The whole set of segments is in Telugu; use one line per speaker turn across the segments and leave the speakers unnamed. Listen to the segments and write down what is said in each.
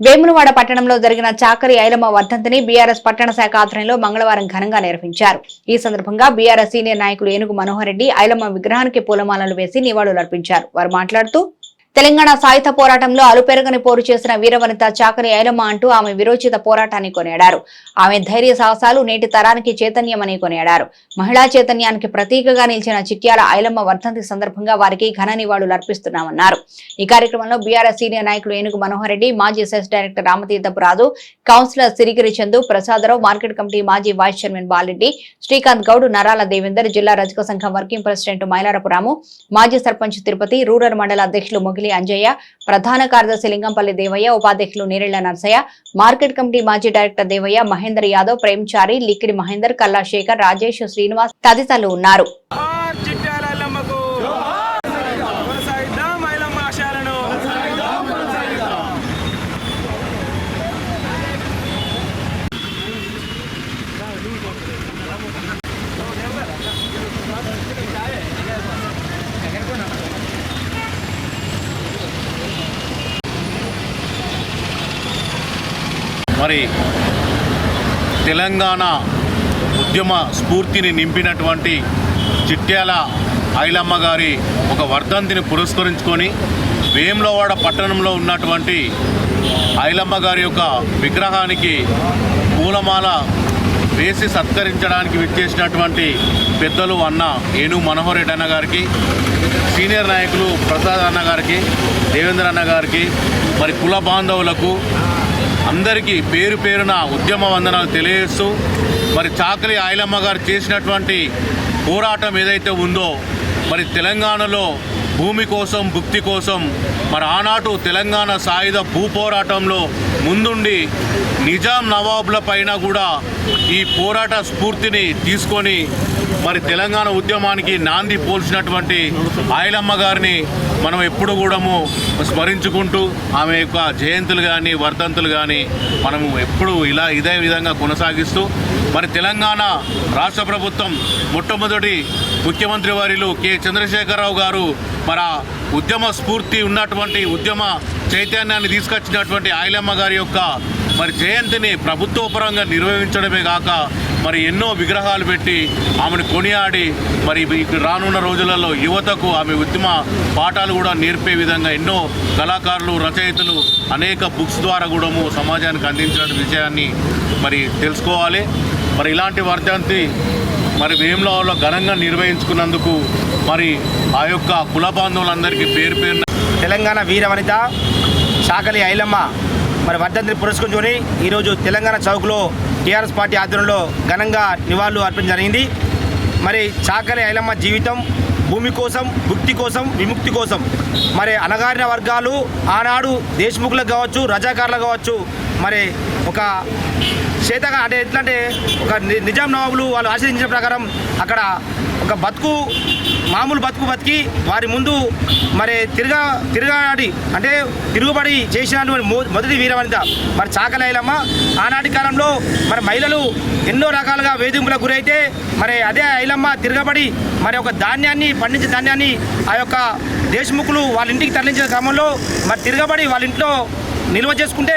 వేములవాడ పట్టణంలో జరిగిన చాకరి ఐలమ్మ వర్ధంతిని బీఆర్ఎస్ పట్టణ శాఖ ఆధ్వర్యంలో మంగళవారం ఘనంగా నిర్వహించారు. ఈ సందర్భంగా బీఆర్ఎస్ సీనియర్ నాయకులు ఏనుగు మనోహర్ రెడ్డి ఐలమ్మ విగ్రహానికి పూలమాలలు వేసి నివాళులర్పించారు. వారు మాట్లాడుతూ తెలంగాణ సాయుధ పోరాటంలో అలుపెరగని పోరు చేసిన వీరవనిత చాకరి ఐలమ్మ అంటూ ఆమె విరోచిత పోరాటాన్ని కొనియాడారు. ఆమె ధైర్య సాహసాలు నేటి తరానికి చైతన్యమని కొనియాడారు. మహిళా చైతన్యానికి ప్రతీకగా నిలిచిన చిట్యాల ఐలమ్మ వర్ధంతి సందర్భంగా వారికి ఘన నివాళులు అర్పిస్తున్నామన్నారు. ఈ కార్యక్రమంలో బీఆర్ఎస్ సీనియర్ నాయకులు ఏనుగు మనోహర్ రెడ్డి మాజీ CESS director Ramatheerthapu Raju councillor Sirigiri Chandu Prasadarao market committee మాజీ వైస్ చైర్మన్ బాలరెడ్డి శ్రీకాంత్ గౌడ్ నరాల దేవేందర్ జిల్లా రజక సంఘం వర్కింగ్ ప్రెసిడెంట్ మైలారపు రాము మాజీ సర్పంచ్ తిరుపతి రూరల్ మండల అధ్యక్షులు మొగిలి అంజయ్య ప్రధాన కార్యదర్శి లింగంపల్లి దేవయ్య ఉపాధ్యక్షులు నీరెళ్ళ నర్సయ్య మార్కెట్ కమిటీ మాజీ డైరెక్టర్ దేవయ్య మహేందర్ యాదవ్ ప్రేమ్చారి లిక్కిడి మహేందర్ కల్లా శేఖర్ రాజేష్ శ్రీనివాస్ తదితరులు ఉన్నారు
జోహార్ చిట్యాల ఐలమ్మకు కొనసాగిద్దాం ఐలమ్మ ఆశయాలను
మరి తెలంగాణ ఉద్యమ స్ఫూర్తిని నింపినటువంటి చిట్యాల ఐలమ్మ గారి ఒక వర్ధంతిని పురస్కరించుకొని వేములవాడ పట్టణంలో ఉన్నటువంటి ఐలమ్మ గారి యొక్క విగ్రహానికి పూలమాల వేసి సత్కరించడానికి విచ్చేసినటువంటి పెద్దలు అన్న ఏను మనోహర్ రెడ్డి అన్న గారికి సీనియర్ నాయకులు ప్రసాద్ అన్న గారికి దేవేంద్ర అన్న గారికి మరి కుల బాంధవులకు అందరికీ పేరు పేరున ఉద్యమ వందనాలు తెలియజేస్తూ మరి చాకలి ఆయలమ్మ గారు చేసినటువంటి పోరాటం ఏదైతే ఉందో మరి తెలంగాణలో భూమి కోసం భుక్తి కోసం మరి ఆనాటు తెలంగాణ సాయుధ భూ పోరాటంలో ముందుండి నిజాం నవాబుల పైన కూడా ఈ పోరాట స్ఫూర్తిని తీసుకొని మరి తెలంగాణ ఉద్యమానికి నాంది పోల్చినటువంటి ఆయలమ్మ గారిని మనం ఎప్పుడు కూడాము స్మరించుకుంటూ ఆమె యొక్క జయంతులు కానీ వర్ధంతులు కానీ మనము ఎప్పుడు ఇలా ఇదే విధంగా కొనసాగిస్తూ మరి తెలంగాణ రాష్ట్ర ప్రభుత్వం మొట్టమొదటి ముఖ్యమంత్రి వారిలు కె. చంద్రశేఖరరావు గారు మన ఉద్యమ స్ఫూర్తి ఉన్నటువంటి ఉద్యమ చైతన్యాన్ని తీసుకొచ్చినటువంటి ఆయలమ్మ గారి యొక్క మరి జయంతిని ప్రభుత్వపరంగా నిర్వహించడమే కాక మరి ఎన్నో విగ్రహాలు పెట్టి ఆమెను కొనియాడి మరి ఇప్పుడు రానున్న రోజులలో యువతకు ఆమె ఉద్యమ పాఠాలు కూడా నేర్పే విధంగా ఎన్నో కళాకారులు రచయితలు అనేక బుక్స్ ద్వారా కూడా సమాజానికి అందించిన విషయాన్ని మరి తెలుసుకోవాలి. మరి ఇలాంటి వర్ధంతి మరి వేములవాడలో ఘనంగా నిర్వహించుకున్నందుకు మరి ఆ యొక్క కుల బాంధవులందరికీ పేరు పేరున
తెలంగాణ వీరవనిత చాకలి ఐలమ్మ మరి వర్ధంతిని పురస్కరించుకొని ఈరోజు తెలంగాణ చౌక్లో టీఆర్ఎస్ పార్టీ ఆధ్వర్యంలో ఘనంగా నివాళులు అర్పించడం జరిగింది. మరి చాకలి ఐలమ్మ జీవితం భూమి కోసం భుక్తి కోసం విముక్తి కోసం. మరి అనగారిన వర్గాలు ఆనాడు దేశముఖులకు కావచ్చు రజాకారులకు కావచ్చు మరి ఒక చేతగా అంటే ఎట్లా అంటే ఒక నిజాం నవాబులు వాళ్ళు ఆశ్రయించిన ప్రకారం అక్కడ ఒక బతుకు మామూలు బతుకు బతికి వారి ముందు మరి తిరగా తిరగాడి అంటే తిరుగుబడి చేసినటువంటి మొదటి వీరవనిత. మరి చాకలైలమ్మ ఆనాటి కాలంలో మరి మహిళలు ఎన్నో రకాలుగా వేధింపులకు గురైతే మరి అదే ఐలమ్మ తిరగబడి మరి ఒక ధాన్యాన్ని పండించే ధాన్యాన్ని ఆ యొక్క దేశముఖులు వాళ్ళ ఇంటికి తరలించిన క్రమంలో మరి తిరగబడి వాళ్ళ ఇంట్లో నిల్వ చేసుకుంటే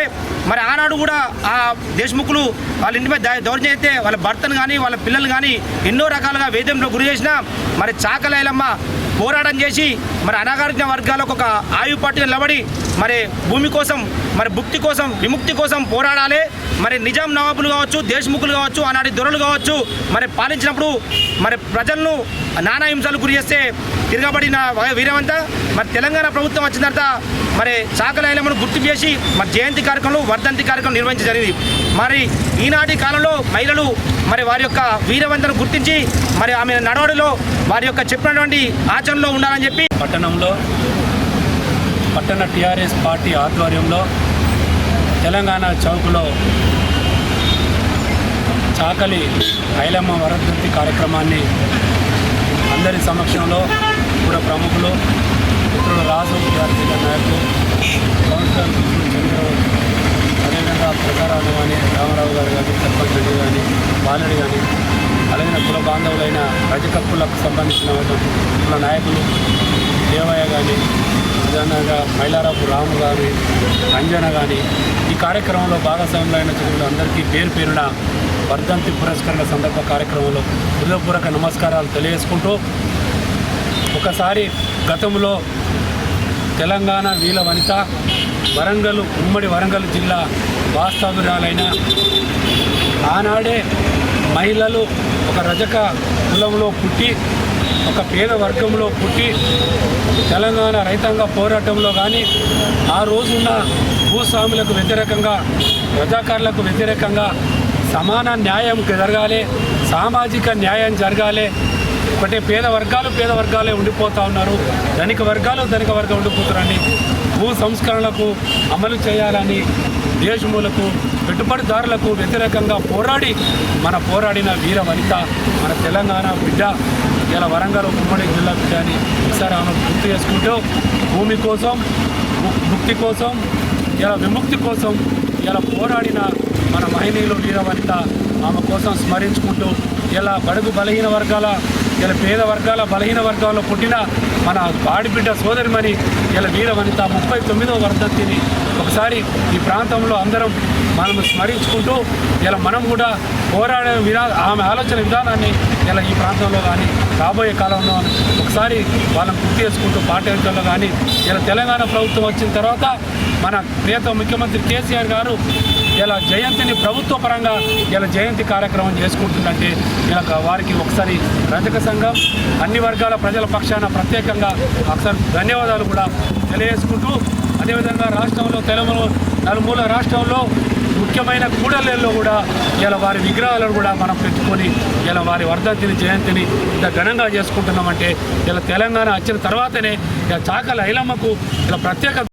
మరి ఆనాడు కూడా ఆ దేశముఖులు వాళ్ళ ఇంటి మీద దా- దౌర్జన్యం అయితే వాళ్ళ భర్తను కానీ వాళ్ళ పిల్లలు కానీ ఎన్నో రకాలుగా వేద్యంలో గురి చేసిన మరి చాకలైలమ్మ పోరాటం చేసి మరి అనాగరిక వర్గాలకు ఒక ఆయు పట్టుగా నిలబడి మరి భూమి కోసం మరి భుక్తి కోసం విముక్తి కోసం పోరాడాలి. మరి నిజాం నవాబులు కావచ్చు దేశముఖులు కావచ్చు ఆనాటి దొరలు కావచ్చు మరి పాలించినప్పుడు మరి ప్రజలను నానా హింసలు గురి చేస్తే తిరగబడిన వీరమంతా మరి తెలంగాణ ప్రభుత్వం వచ్చిన తర్వాత మరి చాకలైలమ్మను గుర్తు చేసి మరి జయంతి కార్యక్రమంలో వర్ధంతి కార్యక్రమం నిర్వహించడం జరిగింది. మరి ఈనాటి కాలంలో మహిళలు మరి వారి యొక్క వీరవంతను గుర్తించి మరి ఆమె నడవడిలో వారి యొక్క చెప్పినటువంటి ఆచరణలో ఉండాలని చెప్పి
పట్టణంలో పట్టణ టీఆర్ఎస్ పార్టీ ఆధ్వర్యంలో తెలంగాణ చౌక్లో చాకలి ఐలమ్మ వరదంతి కార్యక్రమాన్ని అందరి సమక్షంలో కూడా ప్రముఖులు మిత్రులు రాజు టీఆర్సీ నాయకులు కౌన్సిలర్ అదేవిధంగా ప్రసారాలు కానీ రామారావు గారు కానీ సర్పంచ్ రెడ్డి కానీ బాలరెడ్డి కానీ అలాగే కుల బాంధవులైన రజక కులకు సంబంధించిన కుల నాయకులు దేవయ్య కానీ అదేవిధంగా మైలారపు రాము గారి అంజన కానీ ఈ కార్యక్రమంలో భాగస్వాములైన చదువులు అందరికీ పేరు పేరున వర్ధంతి పురస్కరణ సందర్భ కార్యక్రమంలో హృదయపూర్వక నమస్కారాలు తెలియజేసుకుంటూ ఒకసారి గతంలో తెలంగాణ వీల వనిత వరంగల్ ఉమ్మడి వరంగల్ జిల్లా వాస్తవ్యురాలైన ఆనాడే మహిళలు ఒక రజక కులంలో పుట్టి ఒక పేద వర్గంలో పుట్టి తెలంగాణ రైతాంగ పోరాటంలో కానీ ఆ రోజున్న భూస్వాములకు వ్యతిరేకంగా రజాకారులకు వ్యతిరేకంగా సమాన న్యాయం జరగాలి సామాజిక న్యాయం జరగాలి ఒకటే పేద వర్గాలు పేద వర్గాలే ఉండిపోతూ ఉన్నారు. ధనిక వర్గాలు ధనిక వర్గం ఉండిపోతున్నారని భూ సంస్కరణలకు అమలు చేయాలని దేశములకు పెట్టుబడిదారులకు వ్యతిరేకంగా పోరాడి మన పోరాడిన వీర వనిత మన తెలంగాణ బిడ్డ ఇలా వరంగల్ ఉమ్మడి జిల్లా బిడ్డ అని ఒకసారి ఆమె గుర్తు చేసుకుంటూ భూమి కోసం ముక్తి కోసం ఇలా విముక్తి కోసం ఇలా పోరాడిన మన మహిళలు వీర వనిత ఆమె కోసం స్మరించుకుంటూ ఇలా బడుగు బలహీన వర్గాల ఇలా పేద వర్గాల బలహీన వర్గాల్లో పుట్టిన మన ఆడిబిడ్డ సోదరిమణి ఇలా వీరవనిత ముప్పై తొమ్మిదవ వర్ధంతిని ఒకసారి ఈ ప్రాంతంలో అందరం మనం స్మరించుకుంటూ ఇలా మనం కూడా పోరాడే విధా ఆమె ఆలోచన విధానాన్ని ఇలా ఈ ప్రాంతంలో కానీ రాబోయే కాలంలో ఒకసారి వాళ్ళని గుర్తు చేసుకుంటూ పాఠ్యాంశాల్లో కానీ ఇలా తెలంగాణ ప్రభుత్వం వచ్చిన తర్వాత మన ప్రియత ముఖ్యమంత్రి కేసీఆర్ గారు ఇలా జయంతిని ప్రభుత్వ పరంగా ఇలా జయంతి కార్యక్రమం చేసుకుంటుందంటే ఇలా వారికి ఒకసారి రజక సంఘం అన్ని వర్గాల ప్రజల పక్షాన ప్రత్యేకంగా ఒకసారి ధన్యవాదాలు కూడా తెలియజేసుకుంటూ అదేవిధంగా రాష్ట్రంలో తెలుగులో నలుమూల రాష్ట్రంలో ముఖ్యమైన కూడళ్ళలో కూడా ఇలా వారి విగ్రహాలను కూడా మనం పెట్టుకొని ఇలా వారి వర్ధంతిని జయంతిని ఇంత ఘనంగా చేసుకుంటున్నామంటే ఇలా తెలంగాణ వచ్చిన తర్వాతనే ఇలా చాకల ఐలమ్మకు ఇలా ప్రత్యేక